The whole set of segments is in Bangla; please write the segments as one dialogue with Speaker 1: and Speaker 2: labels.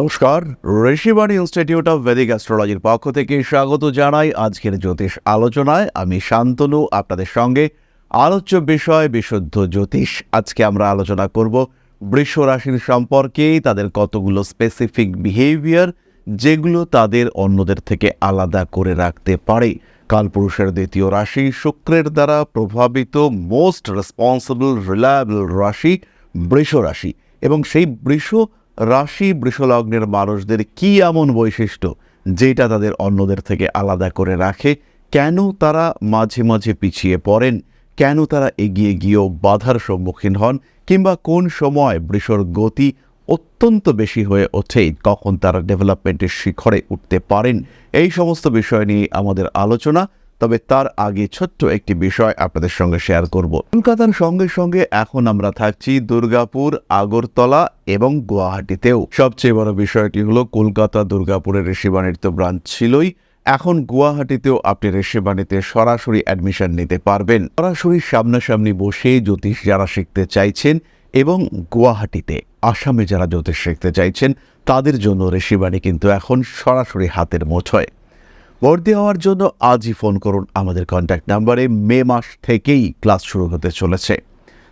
Speaker 1: নমস্কার ঋষিবাণী ইনস্টিটিউট অফ ভেদিক অ্যাস্ট্রোলজির পক্ষ থেকে স্বাগত জানাই আজকের জ্যোতিষ আলোচনায়। আমি শান্তনু, আপনাদের সঙ্গে আলোচ্য বিষয়, বিশুদ্ধ জ্যোতিষ। আজকে আমরা আলোচনা করব বৃষ রাশির সম্পর্কে, তাদের কতগুলো স্পেসিফিক বিহেভিয়ার যেগুলো তাদের অন্যদের থেকে আলাদা করে রাখতে পারে। কালপুরুষের দ্বিতীয় রাশি, শুক্রের দ্বারা প্রভাবিত মোস্ট রেসপন্সিবল রিলায়েবল রাশি বৃষ রাশি। এবং সেই বৃষ রাশি বৃষলগ্নের মানুষদের কি এমন বৈশিষ্ট্য যেটা তাদের অন্যদের থেকে আলাদা করে রাখে? কেন তারা মাঝে মাঝে পিছিয়ে পড়েন? কেন তারা এগিয়ে গিয়েও বাধার সম্মুখীন হন? কিংবা কোন সময় বৃষর গতি অত্যন্ত বেশি হয়ে ওঠে, কখন তারা ডেভেলপমেন্টের শিখরে উঠতে পারেন? এই সমস্ত বিষয় নিয়ে আমাদের আলোচনা তবে তার আগে ছোট্ট একটি বিষয় আপনাদের সঙ্গে শেয়ার করব। কলকাতার সঙ্গে সঙ্গে এখন আমরা থাকছি দুর্গাপুর, আগরতলা এবং গুয়াহাটিতেও। সবচেয়ে বড় বিষয়টি হলো কলকাতা দুর্গাপুরের ঋষিবাণীর তো ব্রাঞ্চ ছিলই। এখন গুয়াহাটিতেও আপনি ঋষিবাণীতে সরাসরি অ্যাডমিশন নিতে পারবেন। সরাসরি সামনাসামনি বসে জ্যোতিষ যারা শিখতে চাইছেন এবং গুয়াহাটিতে আসামে যারা জ্যোতিষ শিখতে চাইছেন, তাদের জন্য ঋষিবাণী কিন্তু এখন সরাসরি হাতের মুঠোয়। ভর্তি হওয়ার জন্য আজই ফোন করুন আমাদের কন্ট্যাক্ট নাম্বারে মে মাস থেকেই ক্লাস শুরু হতে চলেছে।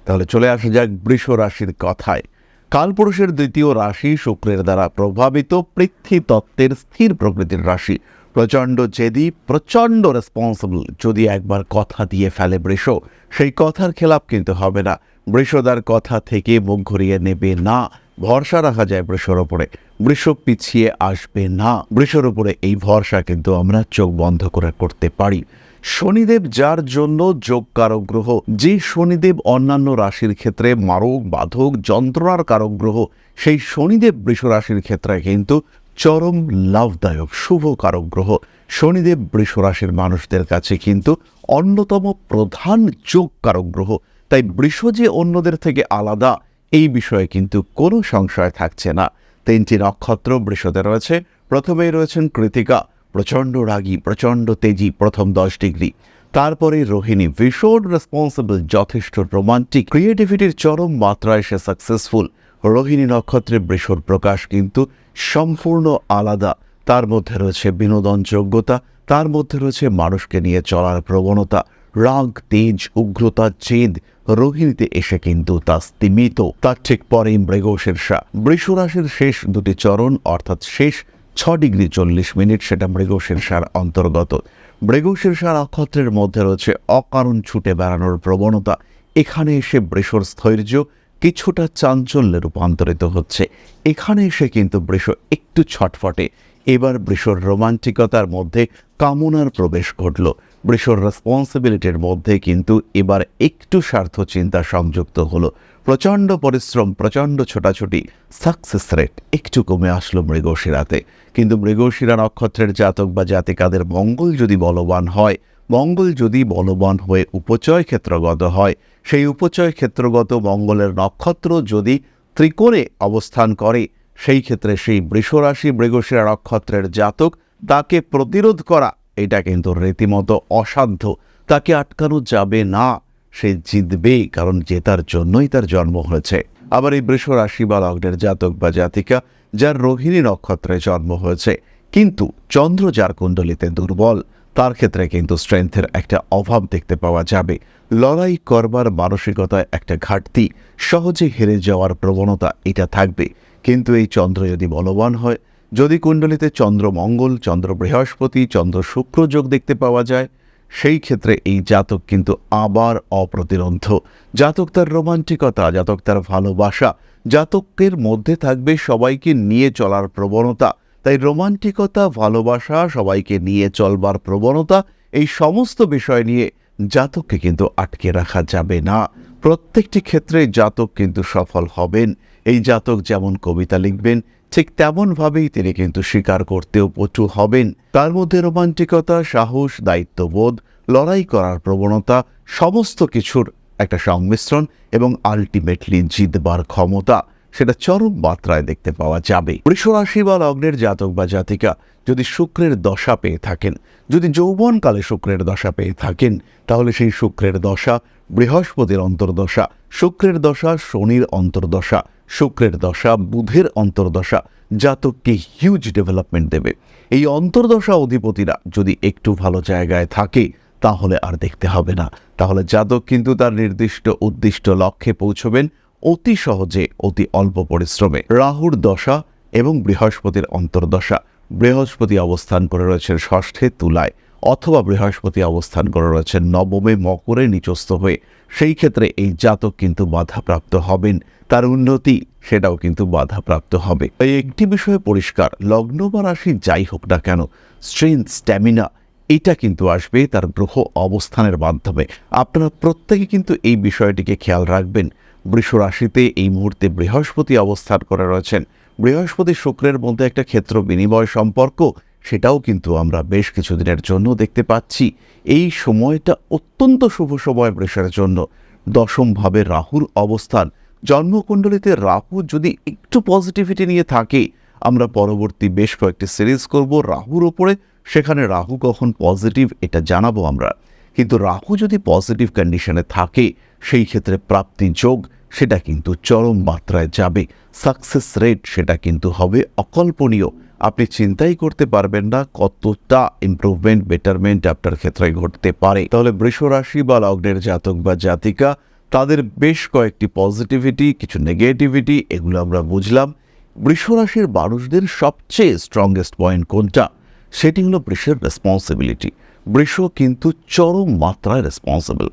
Speaker 1: তাহলে চলে আসা যাক বৃষ রাশির কথায়। কালপুরুষের দ্বিতীয় রাশি শুক্রের দ্বারা প্রভাবিত, পৃথ্বী তত্ত্বের স্থির প্রকৃতির রাশি। প্রচণ্ড জেদি, প্রচণ্ড রেসপন্সিবল যদি একবার কথা দিয়ে ফেলে বৃষ, সেই কথার খেলাপ কিন্তু হবে না। বৃষদার কথা থেকে মুখ ঘুরিয়ে নেবে না। ভরসা রাখা যায় বৃষর ওপরে। বৃষ পিছিয়ে আসবে না। বৃষর উপরে এই ভরসা কিন্তু আমরা চোখ বন্ধ করে করতে পারি। শনিদেব যার জন্য যোগ কারক গ্রহ যে শনিদেব অন্যান্য রাশির ক্ষেত্রে মারক, বাধক, যন্ত্রণার কারক গ্রহ সেই শনিদেব বৃষ রাশির ক্ষেত্রে কিন্তু চরম লাভদায়ক, শুভ কারক গ্রহ শনিদেব বৃষ রাশির মানুষদের কাছে কিন্তু অন্যতম প্রধান যোগ কারক গ্রহ তাই বৃষ যে অন্যদের থেকে আলাদা, এই বিষয়ে কিন্তু কোনো সংশয় থাকছে না। তিনটি নক্ষত্র বৃষতে রয়েছে। প্রথমেই রয়েছেন কৃতিকা, প্রচণ্ড রাগী, প্রচণ্ড তেজি, প্রথম দশ ডিগ্রি। তারপরে রোহিণী, ভীষণ রেসপন্সিবল যথেষ্ট রোমান্টিক ক্রিয়েটিভিটির চরম মাত্রায় সে সাকসেসফুল রোহিণী নক্ষত্রে বৃষর প্রকাশ কিন্তু সম্পূর্ণ আলাদা। তার মধ্যে রয়েছে বিনোদন যোগ্যতা, তার মধ্যে রয়েছে মানুষকে নিয়ে চলার প্রবণতা। রাগ, তেজ, উগ্রতা, জেদ রোহিণীতে এসে কিন্তু তা স্তিমিত। তার ঠিক পরেই মৃগশীর্ষা বৃষরাশির শেষ দুটি চরণ, অর্থাৎ শেষ ছ ডিগ্রি চল্লিশ মিনিট, সেটা মৃগশীর্ষার অন্তর্গত। মৃগশীর্ষা নক্ষত্রের মধ্যে রয়েছে অকারণ ছুটে বেড়ানোর প্রবণতা। এখানে এসে বৃষর স্থৈর্য কিছুটা চাঞ্চল্যে রূপান্তরিত হচ্ছে। এখানে এসে কিন্তু বৃষ একটু ছটফটে। এবার বৃষর রোমান্টিকতার মধ্যে কামনার প্রবেশ ঘটল। বৃষর রেসপন্সিবিলিটির মধ্যে কিন্তু এবার একটু স্বার্থ চিন্তা সংযুক্ত হলো। প্রচণ্ড পরিশ্রম, প্রচণ্ড ছোটাছুটি সাকসেস রেট একটু কমে আসলো মৃগশিরাতে। কিন্তু মৃগশিরা নক্ষত্রের জাতক বা জাতিকাদের মঙ্গল যদি বলবান হয়, মঙ্গল যদি বলবান হয়ে উপচয় ক্ষেত্রগত হয়, সেই উপচয় ক্ষেত্রগত মঙ্গলের নক্ষত্র যদি ত্রিকোণে অবস্থান করে সেই ক্ষেত্রে সেই বৃষরাশি মৃগশিরা নক্ষত্রের জাতক তাকে প্রতিরোধ করা, এটা কিন্তু রীতিমতো অসাধ্য। তাকে আটকানো যাবে না, সে জিতবে, কারণ জেতার জন্যই তার জন্ম হয়েছে। আবার এই বৃষ রাশি বা লগ্নের জাতক বা জাতিকা, যার রোহিণী নক্ষত্রে জন্ম হয়েছে, কিন্তু চন্দ্র যার কুণ্ডলিতে দুর্বল, তার ক্ষেত্রে কিন্তু স্ট্রেংথের একটা অভাব দেখতে পাওয়া যাবে। লড়াই করবার মানসিকতায় একটা ঘাটতি, সহজে হেরে যাওয়ার প্রবণতা এটা থাকবে। কিন্তু এই চন্দ্র যদি বলবান হয়, যদি কুণ্ডলিতে চন্দ্র মঙ্গল, চন্দ্র বৃহস্পতি, চন্দ্র শুক্র যোগ দেখতে পাওয়া যায়, সেই ক্ষেত্রে এই জাতক কিন্তু আবার অপ্রতিরন্ধ জাতক তার রোমান্টিকতা, জাতক তার ভালোবাসা, জাতকের মধ্যে থাকবে সবাইকে নিয়ে চলার প্রবণতা। তাই রোমান্টিকতা, ভালোবাসা, সবাইকে নিয়ে চলবার প্রবণতা, এই সমস্ত বিষয় নিয়ে জাতককে কিন্তু আটকে রাখা যাবে না। প্রত্যেকটি ক্ষেত্রে জাতক কিন্তু সফল হবেন। এই জাতক যেমন কবিতা লিখবেন, ঠিক তেমনভাবেই তিনি কিন্তু স্বীকার করতেও পটু হবেন। তার মধ্যে রোমান্টিকতা, সাহস, দায়িত্ববোধ, লড়াই করার প্রবণতা, সমস্ত কিছুর একটা সংমিশ্রণ এবং আলটিমেটলি জিতবার ক্ষমতা, সেটা চরম মাত্রায় দেখতে পাওয়া যাবে। বৃষরাশি বা লগ্নের জাতক বা জাতিকা যদি শুক্রের দশা পেয়ে থাকেন, যদি যৌবনকালে শুক্রের দশা পেয়ে থাকেন, তাহলে সেই শুক্রের দশা বৃহস্পতির অন্তর্দশা, শুক্রের দশা শনির অন্তর্দশা শুক্রের দশা, বুধের অন্তর্দশা, জাতককে হিউজ ডেভেলপমেন্ট দেবে। এই অন্তর্দশা অধিপতিরা যদি একটু ভালো জায়গায় থাকে, তাহলে আর দেখতে হবে না। তাহলে জাতক কিন্তু তার নির্দিষ্ট উদ্দিষ্ট লক্ষ্যে পৌঁছবেন অতি সহজে, অতি অল্প পরিশ্রমে। রাহুর দশা এবং বৃহস্পতির অন্তর্দশা। বৃহস্পতি অবস্থান করে রয়েছেন ষষ্ঠে তুলায়, অথবা বৃহস্পতি অবস্থান করে রয়েছেন নবমে মকরে নিচস্থ হয়ে। সেই ক্ষেত্রে এই জাতক কিন্তু বাধাপ্রাপ্ত হবেন। তার উন্নতি, সেটাও কিন্তু বাধাপ্রাপ্ত হবে। এই একটি বিষয়ে পরিষ্কার, লগ্ন বা রাশি যাই হোক না কেন স্ট্রেংথ স্ট্যামিনা এটা কিন্তু আসবে তার গ্রহ অবস্থানের মাধ্যমে। আপনারা প্রত্যেকে কিন্তু এই বিষয়টিকে খেয়াল রাখবেন। বৃষ রাশিতে এই মুহূর্তে বৃহস্পতি অবস্থান করে রয়েছেন। বৃহস্পতি শুক্রের মধ্যে একটা ক্ষেত্র বিনিময় সম্পর্ক, সেটাও কিন্তু আমরা বেশ কিছুদিনের জন্য দেখতে পাচ্ছি। এই সময়টা অত্যন্ত শুভ সময় বৃষের জন্য। দশমভাবে রাহুর অবস্থান জন্মকুণ্ডলিতে রাহু যদি একটু পজিটিভিটি নিয়ে থাকে, আমরা পরবর্তী বেশ কয়েকটি সিরিজ করব রাহুর ওপরে। সেখানে রাহু কখন পজিটিভ এটা জানাব আমরা। কিন্তু রাহু যদি পজিটিভ কন্ডিশনে থাকে, সেই ক্ষেত্রে প্রাপ্তি যোগ সেটা কিন্তু চরম মাত্রায় যাবে। সাকসেস রেট সেটা কিন্তু হবে অকল্পনীয়। আপনি চিন্তাই করতে পারবেন না কতটা ইমপ্রুভমেন্ট বেটারমেন্ট আপনার ক্ষেত্রে ঘটতে পারে। তাহলে বৃষ রাশি বা লগ্নের জাতক বা জাতিকা তাদের বেশ কয়েকটি পজিটিভিটি কিছু নেগেটিভিটি এগুলো আমরা বুঝলাম। বৃষ রাশির মানুষদের সবচেয়ে স্ট্রংগেস্ট পয়েন্ট কোনটা? সেটি হলো বৃষের রেসপন্সিবিলিটি বৃষ কিন্তু চরম মাত্রায় রেসপন্সিবল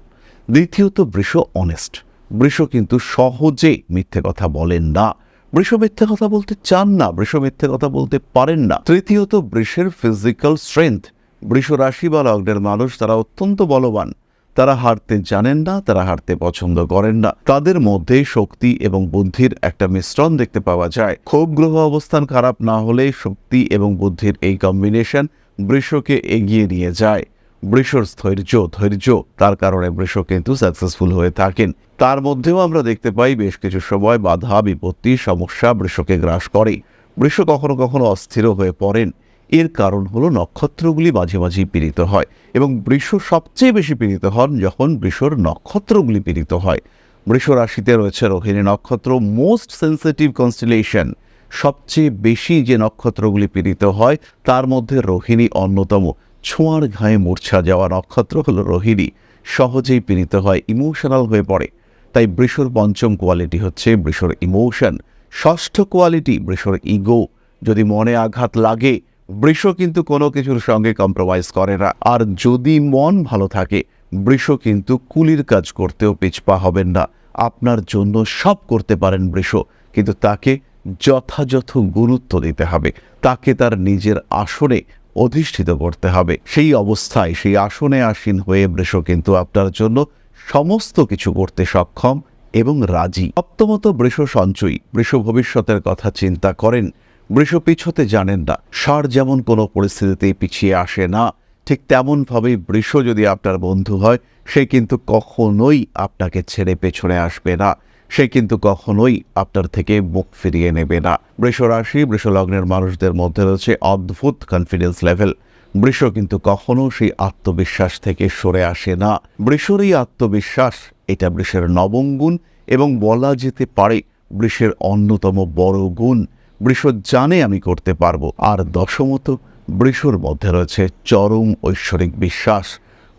Speaker 1: দ্বিতীয়ত, বৃষ অনেস্ট বৃষ কিন্তু সহজে মিথ্যে কথা বলেন না। বৃষ মিথ্যে কথা বলতে চান না, বৃষ মিথ্যে কথা বলতে পারেন না। তৃতীয়ত, বৃষের ফিজিক্যাল স্ট্রেংথ বৃষ রাশি বা লগ্নের মানুষ তারা অত্যন্ত বলবান। তারা হারতে জানেন না, তারা হারতে পছন্দ করেন না। তাদের মধ্যে শক্তি এবং বুদ্ধির একটা মিশ্রণ দেখতে পাওয়া যায়। ক্ষোভ গ্রহ অবস্থান খারাপ না হলে শক্তি এবং বুদ্ধির এই কম্বিনেশন বৃষকে এগিয়ে নিয়ে যায়। বৃষর স্থৈর্য ধৈর্য, তার কারণে বৃষ কিন্তু সাকসেসফুল হয়ে থাকেন। তার মধ্যেও আমরা দেখতে পাই বেশ কিছু সময় বাধা, বিপত্তি, সমস্যা বৃষকে গ্রাস করে। বৃষ কখনো কখনো অস্থির হয়ে পড়েন। এর কারণ হলো নক্ষত্রগুলি মাঝে মাঝেই পীড়িত হয় এবং বৃষ সবচেয়ে বেশি পীড়িত হন যখন বৃষর নক্ষত্রগুলি পীড়িত হয়। বৃষ রাশিতে রয়েছে রোহিণী নক্ষত্র মোস্ট সেন্সিটিভ কনস্টিলেশন সবচেয়ে বেশি যে নক্ষত্রগুলি পীড়িত হয়, তার মধ্যে রোহিণী অন্যতম। ছোঁয়ার ঘায়ে মূর্ছা যাওয়া নক্ষত্র হলো রোহিণী। সহজেই পীড়িত হয় ইমোশনাল হয়ে পড়ে। তাই বৃষর পঞ্চম কোয়ালিটি হচ্ছে বৃষর ইমোশন ষষ্ঠ কোয়ালিটি বৃষর ইগো যদি মনে আঘাত লাগে বৃষ কিন্তু কোনো কিছুর সঙ্গে কম্প্রোমাইজ করে না। আর যদি মন ভালো থাকে, বৃষ কিন্তু কুলির কাজ করতেও পিছপা হবেন না। আপনার জন্য সব করতে পারেন বৃষ, কিন্তু তাকে যথাযথ গুরুত্ব দিতে হবে। তাকে তার নিজের আসনে অধিষ্ঠিত করতে হবে। সেই অবস্থায়, সেই আসনে আসীন হয়ে বৃষ কিন্তু আপনার জন্য সমস্ত কিছু করতে সক্ষম এবং রাজি। সপ্তমত বৃষ সঞ্চয়ী, বৃষ ভবিষ্যতের কথা চিন্তা করেন। বৃষ পিছতে জানেন না। ষাঁড় যেমন কোনো পরিস্থিতিতে পিছিয়ে আসে না, ঠিক তেমনভাবেই বৃষ যদি আপনার বন্ধু হয়, সে কিন্তু কখনোই আপনাকে ছেড়ে পেছনে আসবে না। সে কিন্তু কখনোই আপনার থেকে মুখ ফিরিয়ে নেবে না। বৃষ রাশি, বৃষ লগ্নের মানুষদের মধ্যে রয়েছে অদ্ভুত কনফিডেন্স লেভেল বৃষ কিন্তু কখনো সেই আত্মবিশ্বাস থেকে সরে আসে না। বৃষর এই আত্মবিশ্বাস, এটা বৃষের নবম গুণ এবং বলা যেতে পারে বৃষের অন্যতম বড় গুণ। বৃষ জানে আমি করতে পারব। আর দশমত বৃষর মধ্যে রয়েছে চরম ঐশ্বরিক বিশ্বাস।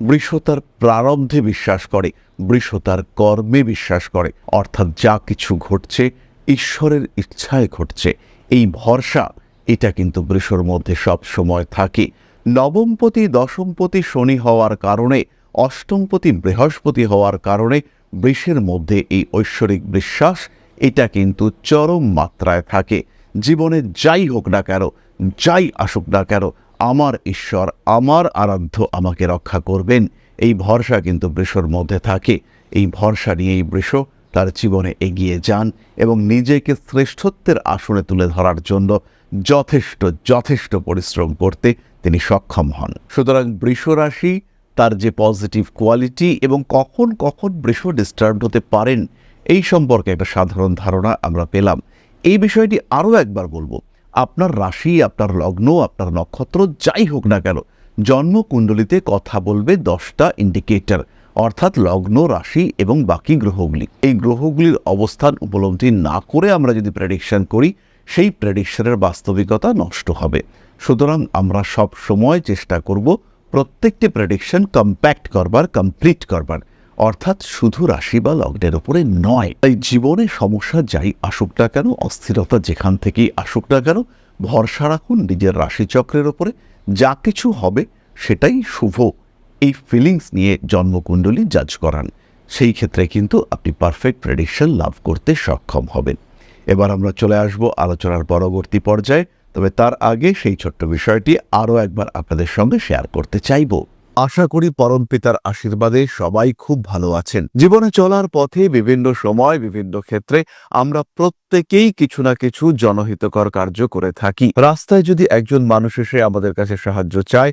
Speaker 1: বৃষ তার প্রারব্ধে বিশ্বাস করে বৃষ তার কর্মে বিশ্বাস করে। অর্থাৎ যা কিছু ঘটছে, ঈশ্বরের ইচ্ছায় ঘটছে। এই ভরসা, এটা কিন্তু বৃষর মধ্যে সব সময় থাকে। নবমপতি, দশমপতি শনি হওয়ার কারণে, অষ্টমপতি বৃহস্পতি হওয়ার কারণে বৃষের মধ্যে এই ঐশ্বরিক বিশ্বাস, এটা কিন্তু চরম মাত্রায় থাকে। জীবনে যাই হোক না কেন, যাই আসুক না কেন, আমার ঈশ্বর আমার আরাধ্য আমাকে রক্ষা করবেন। এই ভরসা কিন্তু বৃষর মধ্যে থাকে। এই ভরসা নিয়েই বৃষ তার জীবনে এগিয়ে যান এবং নিজেকে শ্রেষ্ঠত্বের আসনে তুলে ধরার জন্য যথেষ্ট যথেষ্ট পরিশ্রম করতে তিনি সক্ষম হন। সুতরাং বৃষ রাশি তার যে পজিটিভ কোয়ালিটি এবং কখন কখন বৃষ ডিস্টার্ব হতে পারেন, এই সম্পর্কে একটা সাধারণ ধারণা আমরা পেলাম। এই বিষয়টি আরও একবার বলব। আপনার রাশি, আপনার লগ্ন, আপনার নক্ষত্র, যাই হোক না কেন, জন্মকুণ্ডলিতে কথা বলবে দশটা ইন্ডিকেটর অর্থাৎ লগ্ন, রাশি এবং বাকি গ্রহগুলি। এই গ্রহগুলির অবস্থান উপলব্ধি না করে আমরা যদি প্রেডিকশন করি, সেই প্রেডিকশনের বাস্তবিকতা নষ্ট হবে। সুতরাং আমরা সব সময় চেষ্টা করব প্রত্যেকটি প্রেডিকশন কম্প্যাক্ট করবার কমপ্লিট করবার। অর্থাৎ শুধু রাশি বা লগ্নের উপরে নয় তাই জীবনে সমস্যা যাই আসুক না কেন, অস্থিরতা যেখান থেকেই আসুক না কেন, ভরসা রাখুন নিজের রাশিচক্রের ওপরে, যা কিছু হবে সেটাই শুভ। এই ফিলিংস নিয়ে জন্মকুণ্ডলী জাজ করান। সেই ক্ষেত্রে কিন্তু আপনি পারফেক্ট প্রেডিকশন লাভ করতে সক্ষম হবেন। এবার আমরা চলে আসব আলোচনার পরবর্তী পর্যায়ে, তবে তার আগে সেই ছোট্ট বিষয়টি আরও একবার আপনাদের সঙ্গে শেয়ার করতে চাইব। আশা করি পরম পিতার আশীর্বাদে সবাই খুব ভালো আছেন। জীবনে চলার পথে বিভিন্ন সময়, বিভিন্ন ক্ষেত্রে আমরা প্রত্যেকেই কিছু না কিছু জনহিতকর কার্য করে থাকি। রাস্তায় যদি একজন মানুষ এসে আমাদের কাছে সাহায্য চায়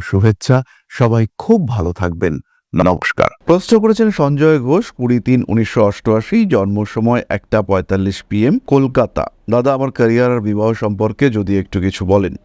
Speaker 1: শুভেচ্ছা। সবাই খুব ভালো থাকবেন। নমস্কার। প্রশ্ন করেছেন সঞ্জয় ঘোষ, কুড়ি তিন, উনিশশো অষ্টআশি জন্ম সময় একটা পঁয়তাল্লিশ পিএম কলকাতা। দাদা, আমার ক্যারিয়ার আর বিবাহ সম্পর্কে যদি একটু কিছু বলেন।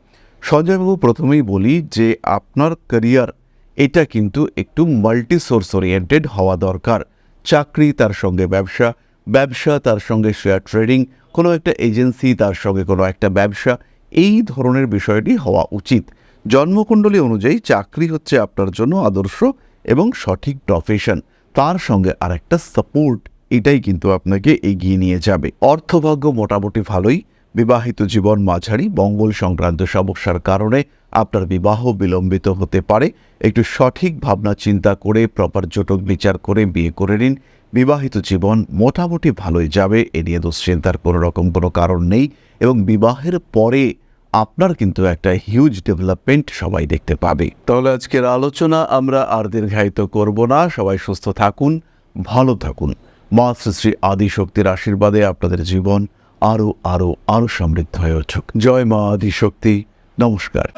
Speaker 1: সঞ্জয়বাবু, প্রথমেই বলি যে আপনার ক্যারিয়ার এটা কিন্তু একটু মাল্টি সোর্স ওরিয়েন্টেড হওয়া দরকার। চাকরি তার সঙ্গে ব্যবসা ব্যবসা তার সঙ্গে শেয়ার ট্রেডিং কোনো একটা এজেন্সি তার সঙ্গে কোনো একটা ব্যবসা, এই ধরনের বিষয়টি হওয়া উচিত। জন্মকুণ্ডলী অনুযায়ী চাকরি হচ্ছে আপনার জন্য আদর্শ এবং সঠিক প্রফেশন তার সঙ্গে আরেকটা সাপোর্ট এটাই কিন্তু আপনাকে এগিয়ে নিয়ে যাবে। অর্থভাগ্য মোটামুটি ভালোই। বিবাহিত জীবন মাঝারি, মঙ্গল সংক্রান্ত সমস্যার কারণে আপনার বিবাহ বিলম্বিত হতে পারে। একটু সঠিক ভাবনা চিন্তা করে প্রপার জটক বিচার করে বিয়ে করে নিন। বিবাহিত জীবন মোটামুটি ভালোই যাবে, এ নিয়ে দুশ্চিন্তার কোনো রকম কোনো কারণ নেই। এবং বিবাহের পরে আপনার কিন্তু একটা হিউজ ডেভেলপমেন্ট সবাই দেখতে পাবে। তাহলে আজকের আলোচনা আমরা আর দীর্ঘায়িত করব না। সবাই সুস্থ থাকুন, ভালো থাকুন। মা শ্রী আদিশক্তির আশীর্বাদে আপনাদের জীবন আরও আরও আরও সমৃদ্ধ হয়ে উঠুক। জয় মা আদিশক্তি। নমস্কার।